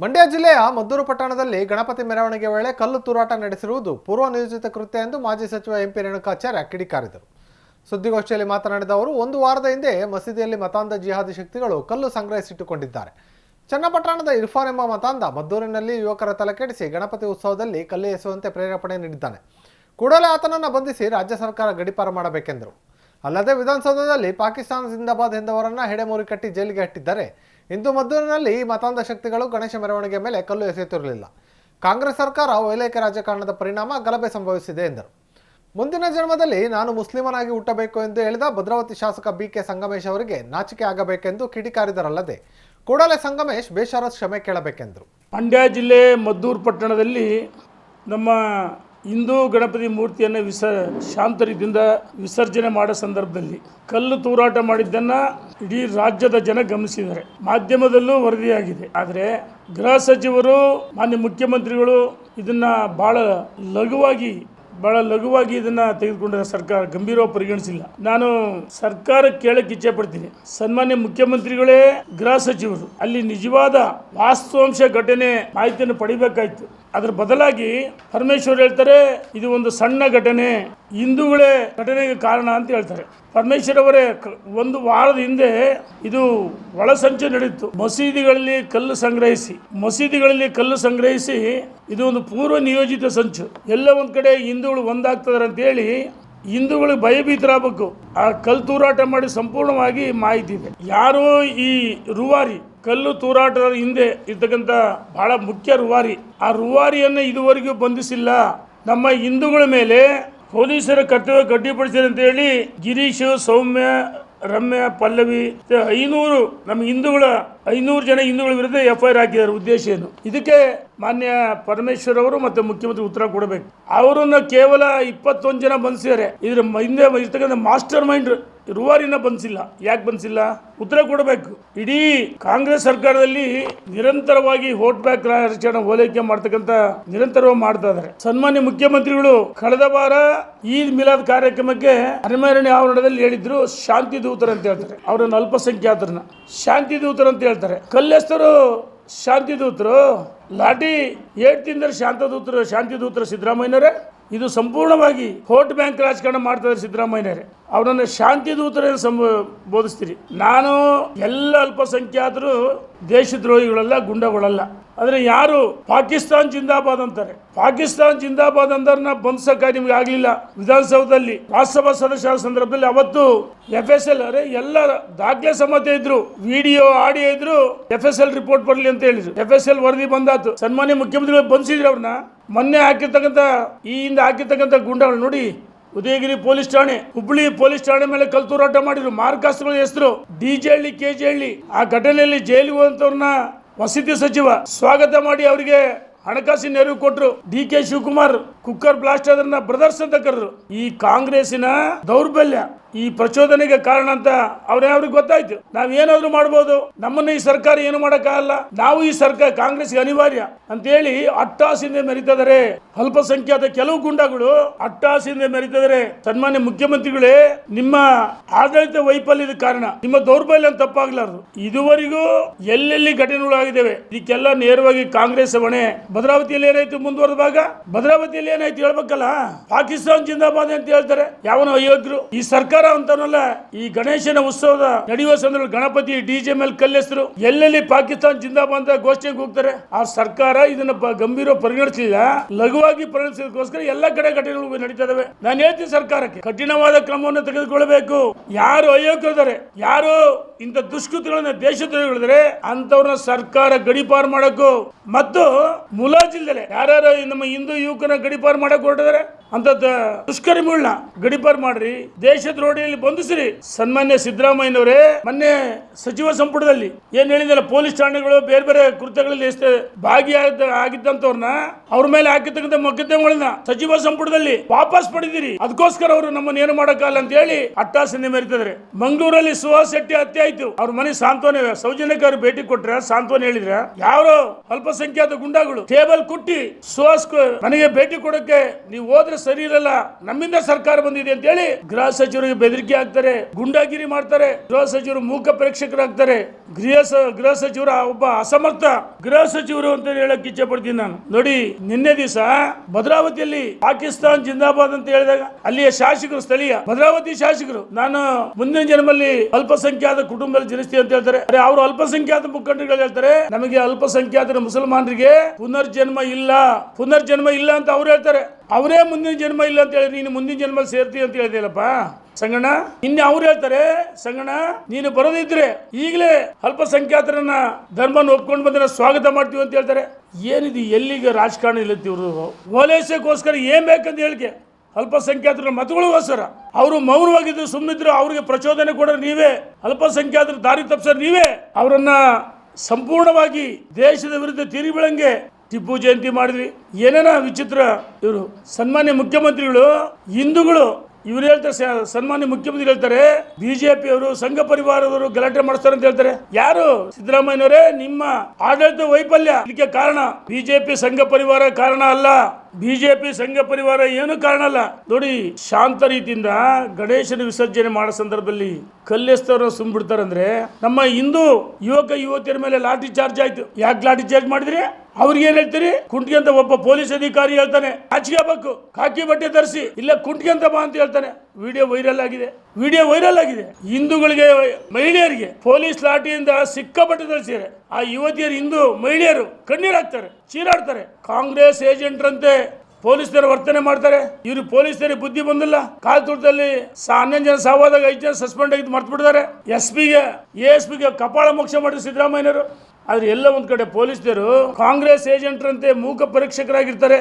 ಮಂಡ್ಯ ಜಿಲ್ಲೆಯ ಮದ್ದೂರು ಪಟ್ಟಣದಲ್ಲಿ ಗಣಪತಿ ಮೆರವಣಿಗೆ ವೇಳೆ ಕಲ್ಲು ತೂರಾಟ ನಡೆಸಿರುವುದು ಪೂರ್ವ ನಿಯೋಜಿತ ಕೃತ್ಯ ಎಂದು ಮಾಜಿ ಸಚಿವ ಎಂಪಿ ರೇಣುಕಾಚಾರ್ಯ ಕಿಡಿಕಾರಿದರು. ಸುದ್ದಿಗೋಷ್ಠಿಯಲ್ಲಿ ಮಾತನಾಡಿದ ಅವರು, ಒಂದು ವಾರದ ಹಿಂದೆ ಮಸೀದಿಯಲ್ಲಿ ಮತಾಂಧ ಜಿಹಾದಿ ಶಕ್ತಿಗಳು ಕಲ್ಲು ಸಂಗ್ರಹಿಸಿಟ್ಟುಕೊಂಡಿದ್ದಾರೆ. ಚನ್ನಪಟ್ಟಣದ ಇರ್ಫಾನ್ ಎಂಬ ಮತಾಂಧ ಮದ್ದೂರಿನಲ್ಲಿ ಯುವಕರ ತಲೆ ಕೆಡಿಸಿ ಗಣಪತಿ ಉತ್ಸವದಲ್ಲಿ ಕಲ್ಲು ಎಸೆಯುವಂತೆ ಪ್ರೇರೇಪಣೆ ನೀಡಿದ್ದಾನೆ. ಕೂಡಲೇ ಆತನನ್ನು ಬಂಧಿಸಿ ರಾಜ್ಯ ಸರ್ಕಾರ ಗಡಿಪಾರ ಮಾಡಬೇಕೆಂದರು. ಅಲ್ಲದೆ ವಿಧಾನಸೌಧದಲ್ಲಿ ಪಾಕಿಸ್ತಾನ ಜಿಂದಾಬಾದ್ ಎಂದವರನ್ನು ಹೆಡೆಮೂರಿ ಕಟ್ಟಿ ಜೈಲಿಗೆ ಹಟ್ಟಿದ್ದಾರೆ ಇಂದು ಮದ್ದೂರಿನಲ್ಲಿ ಮತಾಂಧ ಶಕ್ತಿಗಳು ಗಣೇಶ ಮೆರವಣಿಗೆ ಮೇಲೆ ಕಲ್ಲು ಎಸೆಯುತ್ತಿರಲಿಲ್ಲ. ಕಾಂಗ್ರೆಸ್ ಸರ್ಕಾರ ವೈಲೇಕ ರಾಜಕಾರಣದ ಪರಿಣಾಮ ಗಲಭೆ ಸಂಭವಿಸಿದೆ ಎಂದರು. ಮುಂದಿನ ಜನ್ಮದಲ್ಲಿ ನಾನು ಮುಸ್ಲಿಮನಾಗಿ ಹುಟ್ಟಬೇಕು ಎಂದು ಹೇಳಿದ ಭದ್ರಾವತಿ ಶಾಸಕ ಬಿ ಕೆ ಸಂಗಮೇಶ್ ಅವರಿಗೆ ನಾಚಿಕೆ ಆಗಬೇಕೆಂದು ಕಿಡಿಕಾರಿದರಲ್ಲದೆ ಕೂಡಲೇ ಸಂಗಮೇಶ್ ಬೇಷರತ್ ಕ್ಷಮೆ ಕೇಳಬೇಕೆಂದರು. ಮಂಡ್ಯ ಜಿಲ್ಲೆ ಮದ್ದೂರು ಪಟ್ಟಣದಲ್ಲಿ ನಮ್ಮ ಹಿಂದೂ ಗಣಪತಿ ಮೂರ್ತಿಯನ್ನು ವಿಸ ಶಾಂತ ರೀತಿಯಿಂದ ವಿಸರ್ಜನೆ ಮಾಡೋ ಸಂದರ್ಭದಲ್ಲಿ ಕಲ್ಲು ತೂರಾಟ ಮಾಡಿದ್ದನ್ನು ಇಡೀ ರಾಜ್ಯದ ಜನ ಗಮನಿಸಿದ್ದಾರೆ. ಮಾಧ್ಯಮದಲ್ಲೂ ವರದಿಯಾಗಿದೆ. ಆದರೆ ಗೃಹ ಸಚಿವರು, ಮಾನ್ಯ ಮುಖ್ಯಮಂತ್ರಿಗಳು ಇದನ್ನು ಭಾಳ ಲಘುವಾಗಿ ಬಹಳ ಲಘುವಾಗಿ ಇದನ್ನ ತೆಗೆದುಕೊಂಡಿರೋ ಸರ್ಕಾರ ಗಂಭೀರವಾಗಿ ಪರಿಗಣಿಸಿಲ್ಲ. ನಾನು ಸರ್ಕಾರ ಕೇಳಕ್ಕೆ ಇಚ್ಛೆ ಪಡ್ತೀನಿ. ಸನ್ಮಾನ್ಯ ಮುಖ್ಯಮಂತ್ರಿಗಳೇ, ಗೃಹ ಸಚಿವರು, ಅಲ್ಲಿ ನಿಜವಾದ ವಾಸ್ತವಾಂಶ ಘಟನೆ ಮಾಹಿತಿಯನ್ನು ಪಡಿಬೇಕಾಯ್ತು. ಅದ್ರ ಬದಲಾಗಿ ಪರಮೇಶ್ವರ್ ಹೇಳ್ತಾರೆ, ಇದು ಒಂದು ಸಣ್ಣ ಘಟನೆ. ಹಿಂದೂಗಳೇ ಘಟನೆಗೆ ಕಾರಣ ಅಂತ ಹೇಳ್ತಾರೆ. ಪರಮೇಶ್ವರ್ ಅವರೇ ಒಂದು ವಾರದ ಹಿಂದೆ ಇದು ಒಳಸಂಚು ನಡೆಯಿತು. ಮಸೀದಿಗಳಲ್ಲಿ ಕಲ್ಲು ಸಂಗ್ರಹಿಸಿ, ಮಸೀದಿಗಳಲ್ಲಿ ಕಲ್ಲು ಸಂಗ್ರಹಿಸಿ ಇದು ಒಂದು ಪೂರ್ವ ನಿಯೋಜಿತ ಸಂಚು. ಎಲ್ಲ ಒಂದು ಕಡೆ ಹಿಂದೂಗಳು ಒಂದಾಗ್ತದಾರೆ ಅಂತ ಹೇಳಿ ಹಿಂದೂಗಳು ಭಯಭೀತರಾಗಬೇಕು. ಆ ಕಲ್ಲು ತೂರಾಟ ಮಾಡಿ ಸಂಪೂರ್ಣವಾಗಿ ಮಾಹಿತಿ ಇದೆ. ಯಾರು ಈ ರೂವಾರಿ, ಕಲ್ಲು ತೂರಾಟದ ಹಿಂದೆ ಇರ್ತಕ್ಕಂಥ ಬಹಳ ಮುಖ್ಯ ರೂವಾರಿ, ಆ ರೂವಾರಿಯನ್ನು ಇದುವರೆಗೂ ಬಂಧಿಸಿಲ್ಲ. ನಮ್ಮ ಹಿಂದೂಗಳ ಮೇಲೆ ಪೊಲೀಸರ ಕರ್ತವ್ಯ ಗಟ್ಟಿಪಡಿಸಿದೆ ಅಂತ ಹೇಳಿ ಗಿರೀಶ್, ಸೌಮ್ಯ, ರಮ್ಯ, ಪಲ್ಲವಿ ಐನೂರು ನಮ್ಮ ಹಿಂದೂಗಳ, ಐನೂರು ಜನ ಹಿಂದೂಗಳ ವಿರುದ್ಧ ಎಫ್ ಐ ಆರ್ ಹಾಕಿದ್ದಾರೆ. ಉದ್ದೇಶ ಏನು? ಇದಕ್ಕೆ ಮಾನ್ಯ ಪರಮೇಶ್ವರ್ ಅವರು ಮತ್ತೆ ಮುಖ್ಯಮಂತ್ರಿ ಉತ್ತರ ಕೊಡಬೇಕು. ಅವರನ್ನು ಕೇವಲ ಇಪ್ಪತ್ತೊಂದು ಜನ ಬಂದಿದ್ದಾರೆ ಇದ್ರ ಹಿಂದೆ ಇರ್ತಕ್ಕಂಥ ಮಾಸ್ಟರ್ ಮೈಂಡ್ ರೂವಾರಿನ ಬಂದಿಲ್ಲ ಯಾಕೆ ಬಂದಿಲ್ಲ ಉತ್ತರ ಕೊಡಬೇಕು. ಇಡೀ ಕಾಂಗ್ರೆಸ್ ಸರ್ಕಾರದಲ್ಲಿ ನಿರಂತರವಾಗಿ ವೋಟ್ ಬ್ಯಾಕ್ ರಾಜಕಾರಣ ಓಲೈಕೆ ಮಾಡ್ತಕ್ಕಂಥ ನಿರಂತರವಾಗಿ ಮಾಡ್ತಾ ಇದ್ದಾರೆ. ಸನ್ಮಾನ್ಯ ಮುಖ್ಯಮಂತ್ರಿಗಳು ಕಳೆದ ವಾರ ಈದ್ ಮಿಲಾದ್ ಕಾರ್ಯಕ್ರಮಕ್ಕೆ ಅರಮೇರಣೆ ಆವರಣದಲ್ಲಿ ಹೇಳಿದ್ರು, ಶಾಂತಿ ದೂತರು ಅಂತ ಹೇಳ್ತಾರೆ. ಅವರನ್ನು ಅಲ್ಪಸಂಖ್ಯಾತರನ್ನ. ಶಾಂತಿ ದೂತರು ಅಂತ ಹೇಳ್ತಾರೆ. ಕಲ್ಲೆಸ್ತರು ಶಾಂತಿ ದೂತರು ಲಾಠಿ ಏಟ್ ಶಾಂತದೂತ್ರ ದೂತರು ಶಾಂತಿ ದೂತರು ಸಿದ್ದರಾಮಯ್ಯನವರೇ, ಇದು ಸಂಪೂರ್ಣವಾಗಿ ವೋಟ್ ಬ್ಯಾಂಕ್ ರಾಜಕಾರಣ ಮಾಡ್ತಾರೆ ಸಿದ್ದರಾಮಯ್ಯನವರೇ. ಅವರನ್ನು ಶಾಂತಿ ದೂತರೇ ಸಂಬ, ಬೋಧಿಸ್ತೀರಿ. ನಾನು ಎಲ್ಲ ಅಲ್ಪಸಂಖ್ಯಾತರು ದೇಶದ್ರೋಹಿಗಳಲ್ಲ, ಗುಂಡಗಳಲ್ಲ. ಆದರೆ ಯಾರು ಪಾಕಿಸ್ತಾನ್ ಜಿಂದಾಬಾದ್ ಅಂತಾರೆ. ಪಾಕಿಸ್ತಾನ್ ಜಿಂದಾಬಾದ್ ಅಂದ್ರೆ ನಾ ಬಂದ್ಸಕ್ಕ ನಿಮ್ಗೆ ಆಗಲಿಲ್ಲ. ವಿಧಾನಸೌಧದಲ್ಲಿ, ರಾಜ್ಯಸಭಾ ಸದಸ್ಯರ ಸಂದರ್ಭದಲ್ಲಿ ಅವತ್ತು ಎಫ್ ಎಸ್ ಎಲ್ ಅರೆ ಎಲ್ಲ ದಾಖಲೆ ಸಮೇತ ಇದ್ರು. ವಿಡಿಯೋ, ಆಡಿಯೋ ಇದ್ರು ಎಫ್ ಎಸ್ ಎಲ್ ರಿಪೋರ್ಟ್ ಬರಲಿ ಅಂತ ಹೇಳಿದ್ರು. ಎಫ್ ಎಸ್ ಎಲ್ ವರದಿ ಬಂದಾತು ಸನ್ಮಾನ್ಯ ಮುಖ್ಯಮಂತ್ರಿಗಳು ಬಂಧಿಸಿದ್ರು ಅವ್ರನ್ನ. ಮೊನ್ನೆ ಹಾಕಿರ್ತಕ್ಕಂಥ, ಈ ಹಿಂದೆ ಹಾಕಿರ್ತಕ್ಕಂಥ ಗುಂಡಗಳು ನೋಡಿ, ಉದಯಗಿರಿ ಪೊಲೀಸ್ ಠಾಣೆ, ಹುಬ್ಳಿ ಪೊಲೀಸ್ ಠಾಣೆ ಮೇಲೆ ಕಲ್ತೂರಾಟ ಮಾಡಿದ್ರು. ಮಾರ್ಕಾಸ್ತ್ರಗಳ ಹೆಸರು, D J Halli, K J Halli. ಆ ಘಟನೆಯಲ್ಲಿ ಜೈಲಿಗೆ ಹೋದಂತವ್ರನ್ನ ವಸತಿ ಸಚಿವ ಸ್ವಾಗತ ಮಾಡಿ ಅವರಿಗೆ ಹಣಕಾಸಿನ ನೆರವು ಕೊಟ್ಟರು D K Shivakumar, cooker blast ಆದ್ರನ್ನ ಬ್ರದರ್ಸ್ ಅಂತ ಕರೆದ್ರು. ಈ ಕಾಂಗ್ರೆಸ್ಸಿನ ದೌರ್ಬಲ್ಯ. ಈ ಪ್ರಚೋದನೆಗೆ ಕಾರಣ ಅಂತ ಅವ್ರ ಅವ್ರಿಗೆ ಗೊತ್ತಾಯ್ತು. ನಾವ್ ಏನಾದ್ರೂ ಮಾಡ್ಬೋದು. ನಮ್ಮನ್ನ ಈ ಸರ್ಕಾರ ಏನು ಮಾಡೋಕ್ಕಾಗಲ್ಲ. ನಾವು ಈ ಸರ್ಕಾರ ಕಾಂಗ್ರೆಸ್ಗೆ ಅನಿವಾರ್ಯ ಅಂತ ಹೇಳಿ ಅಟ್ಟಾಸಿಂದ ಮೆರಿತಿದ್ದಾರೆ. ಅಲ್ಪಸಂಖ್ಯಾತ ಕೆಲವು ಗುಂಡಗಳು ಅಟ್ಟಾಸಿಂದ ಮೆರಿತಿದ್ದಾರೆ. ಸನ್ಮಾನ್ಯ ಮುಖ್ಯಮಂತ್ರಿಗಳೇ, ನಿಮ್ಮ ಆಡಳಿತ ವೈಫಲ್ಯದ ಕಾರಣ, ನಿಮ್ಮ ದೌರ್ಬಲ್ಯ ಅಂತ ತಪ್ಪಾಗ್ಲಾರ್ದು. ಇದುವರೆಗೂ ಎಲ್ಲೆಲ್ಲಿ ಘಟನೆಗಳಾಗಿದ್ದಾವೆ ಇದಕ್ಕೆಲ್ಲ ನೇರವಾಗಿ ಕಾಂಗ್ರೆಸ್ ಹೊಣೆ. ಭದ್ರಾವತಿಯಲ್ಲಿ ಏನಾಯ್ತು ಮುಂದುವರೆದ ಭಾಗ? ಭದ್ರಾವತಿಯಲ್ಲಿ ಏನಾಯ್ತು ಹೇಳ್ಬೇಕಲ್ಲ? ಪಾಕಿಸ್ತಾನ್ ಜಿಂದಾಬಾದ್ ಅಂತ ಹೇಳ್ತಾರೆ. ಯಾವನೋ ಅಯೋಧ್ಯರು ಈ ಸರ್ಕಾರ ಅಂತನಲ್ಲ, ಈ ಗಣೇಶನ ಉತ್ಸವದ ನಡೆಯುವ ಸಂದರ್ಭದಲ್ಲಿ ಗಣಪತಿ ಡಿಜೆ ಮೇಲೆ ಕಲ್ಲೆಸರು. ಎಲ್ಲೆಲ್ಲಿ ಪಾಕಿಸ್ತಾನ ಜಿಂದಾಬಾದ್ ಅಂತ ಘೋಷಣೆಗೆ ಹೋಗ್ತಾರೆ. ಆ ಸರ್ಕಾರ ಇದನ್ನ ಗಂಭೀರ ಪರಿಗಣಿಸಲಿಲ್ಲ. ಲಘುವಾಗಿ ಪರಿಗಣಿಸೋದಕ್ಕೋಸ್ಕರ ಎಲ್ಲ ಕಡೆ ಘಟನೆಗಳು ನಡೀತಾ ಇದಾವೆ. ನಾನು ಹೇಳ್ತೀನಿ ಸರ್ಕಾರಕ್ಕೆ, ಕಠಿಣವಾದ ಕ್ರಮವನ್ನು ತೆಗೆದುಕೊಳ್ಳಬೇಕು. ಯಾರು ಅಯೋಗ್ಯರಿದ್ದಾರೆ, ಯಾರು ಇಂಥ ದೇಶ ತೆಗೆದುಕೊಳ್ಳಿದ್ರೆ ಅಂತವ್ರನ್ನ ಸರ್ಕಾರ ಗಡಿಪಾರು ಮಾಡಕ್ಕೂ ಮತ್ತು ಮುಲಾಜಿಲ್ದಲೆ ಯಾರ್ಯಾರು ನಮ್ಮ ಹಿಂದೂ ಯುವಕನ ಗಡಿಪಾರು ಮಾಡಕ್ ಹೊರಟಿದ್ದಾರೆ ಅಂತ ದುಷ್ಕರ್ಮಿಗಳನ್ನ ಗಡಿಪಾರ್ ಮಾಡ್ರಿ. ದೇಶದ್ರೋಹಿಯಲ್ಲಿ ಬಂಧಿಸ್ರಿ. ಸನ್ಮಾನ್ಯ ಸಿದ್ದರಾಮಯ್ಯನವರೇ, ಮೊನ್ನೆ ಸಚಿವ ಸಂಪುಟದಲ್ಲಿ ಏನ್ ಹೇಳಿದಲ್ಲ ಪೊಲೀಸ್ ಠಾಣೆಗಳು ಬೇರೆ ಬೇರೆ ಕೃತ್ಯಗಳಲ್ಲಿ ಎಷ್ಟು ಭಾಗಿಯಾದ, ಆಗಿದ್ದಂತವ್ರನ್ನ ಅವ್ರ ಮೇಲೆ ಹಾಕಿರ್ತಕ್ಕಂಥ ಮೊಕದ್ದಮೆಗಳನ್ನ ಸಚಿವ ಸಂಪುಟದಲ್ಲಿ ವಾಪಸ್ ಪಡೆದಿರಿ. ಅದಕ್ಕೋಸ್ಕರ ಅವರು ನಮ್ಮನ್ನ ಏನು ಮಾಡಕ್ಕಲ್ಲ ಅಂತ ಹೇಳಿ ಅಟ್ಟಾಸನೆ ಮೆರಿತಿದ್ರೆ ಮಂಗಳೂರಲ್ಲಿ ಸುಹಾಸ್ ಶೆಟ್ಟಿ ಹತ್ಯೆ ಆಯ್ತು. ಅವ್ರ ಮನೆ ಸಾಂತ್ವನ, ಸೌಜನ್ಯಕ್ಕೆ ಅವ್ರು ಭೇಟಿ ಕೊಟ್ರೆ ಸಾಂತ್ವನ ಹೇಳಿದ್ರ. ಯಾರೋ ಅಲ್ಪಸಂಖ್ಯಾತ ಗುಂಡಾಗಳು ಟೇಬಲ್ ಕುಟ್ಟಿ ಸುಹಾಸ್ ಮನೆಗೆ ಭೇಟಿ ಕೊಡಕ್ಕೆ ನೀವು ಹೋದ್ರೆ ಸರಿ ಇರಲ್ಲ, ನಮ್ಮಿಂದ ಸರ್ಕಾರ ಬಂದಿದೆ ಅಂತ ಹೇಳಿ ಗೃಹ ಸಚಿವರಿಗೆ ಬೆದರಿಕೆ ಹಾಕ್ತಾರೆ, ಗುಂಡಾಗಿರಿ ಮಾಡ್ತಾರೆ, ಗೃಹ ಸಚಿವರು ಮೂಕ ಪ್ರೇಕ್ಷಕರಾಗ್ತಾರೆ. ಗೃಹ ಗೃಹ ಸಚಿವರ ಒಬ್ಬ ಅಸಮರ್ಥ ಗೃಹ ಸಚಿವರು ಅಂತ ಹೇಳಕ್ ಇಚ್ಛೆ ಪಡ್ತೀನಿ ನಾನು. ನೋಡಿ, ನಿನ್ನೆ ದಿವಸ ಭದ್ರಾವತಿಯಲ್ಲಿ ಪಾಕಿಸ್ತಾನ್ ಜಿಂದಾಬಾದ್ ಅಂತ ಹೇಳಿದಾಗ ಅಲ್ಲಿಯ ಶಾಸಕರು ಸ್ಥಳೀಯ ಭದ್ರಾವತಿ ಶಾಸಕರು, ನಾನು ಮುಂದಿನ ಜನ್ಮಲ್ಲಿ ಅಲ್ಪಸಂಖ್ಯಾತ ಕುಟುಂಬದಲ್ಲಿ ಜನಿಸ್ತೀವಿ ಅಂತ ಹೇಳ್ತಾರೆ. ಅರೆ, ಅವರು ಅಲ್ಪಸಂಖ್ಯಾತ ಮುಖಂಡರುಗಳು ಹೇಳ್ತಾರೆ, ನಮಗೆ ಅಲ್ಪಸಂಖ್ಯಾತರ ಮುಸಲ್ಮಾನರಿಗೆ ಪುನರ್ಜನ್ಮ ಇಲ್ಲ ಪುನರ್ಜನ್ಮ ಇಲ್ಲ ಅಂತ ಅವ್ರು ಹೇಳ್ತಾರೆ. ಅವರೇ ಮುಂದಿನ ಜನ್ಮ ಇಲ್ಲ ಅಂತ ಹೇಳಿ ನೀನು ಮುಂದಿನ ಜನ್ಮ ಸೇರ್ತೀವಿ ಅಂತ ಹೇಳಿದೆಯಲ್ಲಪ್ಪ? ಸಂಗಣ ನಿನ್ನೆ ಅವ್ರು ಹೇಳ್ತಾರೆ ಸಂಗಣ ನೀನು ಬರೋದಿದ್ರೆ ಈಗಲೇ ಅಲ್ಪಸಂಖ್ಯಾತರನ್ನ ಧರ್ಮನ ಒಪ್ಕೊಂಡು ಬಂದ್ರೆ ಸ್ವಾಗತ ಮಾಡ್ತೀವಿ ಅಂತ ಹೇಳ್ತಾರೆ. ಏನಿದು, ಎಲ್ಲಿಗೆ ರಾಜಕಾರಣ ಇಲ್ಲತ್ತಿವ್ರು ಓಲೈಸಕ್ಕೋಸ್ಕರ ಏನ್ ಬೇಕಂತ ಹೇಳಿಕೆ? ಅಲ್ಪಸಂಖ್ಯಾತರ ಮತಗಳಿಗೋಸ್ಕರ. ಅವರು ಮೌನವಾಗಿದ್ದು ಸುಮ್ಮನಿದ್ರು ಅವರಿಗೆ ಪ್ರಚೋದನೆ ಕೂಡ ನೀವೇ, ಅಲ್ಪಸಂಖ್ಯಾತರ ದಾರಿ ತಪ್ಪಿಸೋರು ನೀವೇ, ಅವರನ್ನ ಸಂಪೂರ್ಣವಾಗಿ ದೇಶದ ವಿರುದ್ಧ ತಿರುಗಿ ಟಿಪ್ಪು ಜಯಂತಿ ಮಾಡಿದ್ವಿ. ಏನೇನ ವಿಚಿತ್ರ ಇವರು. ಸನ್ಮಾನ್ಯ ಮುಖ್ಯಮಂತ್ರಿಗಳು, ಹಿಂದೂಗಳು, ಇವ್ರು ಹೇಳ್ತಾರೆ ಸನ್ಮಾನ್ಯ ಮುಖ್ಯಮಂತ್ರಿ ಹೇಳ್ತಾರೆ, ಬಿಜೆಪಿ ಅವರು ಸಂಘ ಪರಿವಾರದವರು ಗಲಾಟೆ ಮಾಡಿಸ್ತಾರೆ ಅಂತ ಹೇಳ್ತಾರೆ. ಯಾರು? ಸಿದ್ದರಾಮಯ್ಯನವರೇ, ನಿಮ್ಮ ಆಡಳಿತ ವೈಫಲ್ಯ. ಇದಕ್ಕೆ ಕಾರಣ ಬಿಜೆಪಿ ಸಂಘ ಪರಿವಾರ ಕಾರಣ ಅಲ್ಲ. ಬಿಜೆಪಿ ಸಂಘ ಪರಿವಾರ ಏನು ಕಾರಣ ಅಲ್ಲ? ನೋಡಿ, ಶಾಂತ ರೀತಿಯಿಂದ ಗಣೇಶನ ವಿಸರ್ಜನೆ ಮಾಡೋ ಸಂದರ್ಭದಲ್ಲಿ ಕಲ್ಲೆಸ್ತವ್ರ ಸುಮ್ಬಿಡ್ತಾರಂದ್ರೆ ನಮ್ಮ ಹಿಂದೂ ಯುವಕ ಯುವತಿಯರ ಮೇಲೆ ಲಾಠಿ ಚಾರ್ಜ್ ಆಯ್ತು. ಯಾಕೆ ಲಾಠಿ ಚಾರ್ಜ್ ಮಾಡಿದ್ರಿ? ಅವ್ರಿಗೆ ಏನ್ ಹೇಳ್ತೀರಿ? ಕುಂಟ್ಗೆ ಅಂತ ಒಬ್ಬ ಪೊಲೀಸ್ ಅಧಿಕಾರಿ ಹೇಳ್ತಾನೆ ಕಾಚಿಗೆ ಬೇಕು, ಕಾಕಿ ಬಟ್ಟೆ ಧರಿಸಿ ಇಲ್ಲ ಕುಂಟ್ಗೆ ಅಂತ ಬಾ ಅಂತ ಹೇಳ್ತಾನೆ. ವಿಡಿಯೋ ವೈರಲ್ ಆಗಿದೆ. ವಿಡಿಯೋ ವೈರಲ್ ಆಗಿದೆ. ಹಿಂದೂಗಳಿಗೆ, ಮಹಿಳೆಯರಿಗೆ ಪೊಲೀಸ್ ಲಾಠಿಯಿಂದ ಸಿಕ್ಕಾಪಟ್ಟೆ ಧರಿಸಿದ್ದಾರೆ ಆ ಯುವತಿಯರು ಹಿಂದೂ ಮಹಿಳೆಯರು ಕಣ್ಣೀರಾಗ್ತಾರೆ ಚೀರಾಡ್ತಾರೆ. ಕಾಂಗ್ರೆಸ್ ಏಜೆಂಟ್ರಂತೆ ಪೊಲೀಸರು ವರ್ತನೆ ಮಾಡ್ತಾರೆ. ಇವ್ರು ಪೊಲೀಸರಿಗೆ ಬುದ್ಧಿ ಬಂದಿಲ್ಲ. ಕಾಲ್ ತುರ್ತಲ್ಲಿ ಹನ್ನೊಂದು ಜನ ಸಾವಾದಾಗ ಐದು ಜನ ಸಸ್ಪೆಂಡ್ ಆಗಿದ್ದು ಮರ್ತು ಬಿಡ್ತಾರೆ ಎಸ್ ಪಿಗೆ ಎ ಎಸ್ ಪಿಗೆ ಕಪಾಳ ಮೋಕ್ಷ ಮಾಡಿದ್ರು ಸಿದ್ದರಾಮಯ್ಯನವರು. ಆದ್ರೆ ಎಲ್ಲ ಒಂದು ಕಡೆ ಪೊಲೀಸರು ಕಾಂಗ್ರೆಸ್ ಏಜೆಂಟ್ರಂತೆ ಮೂಕ ಪರೀಕ್ಷಕರಾಗಿರ್ತಾರೆ.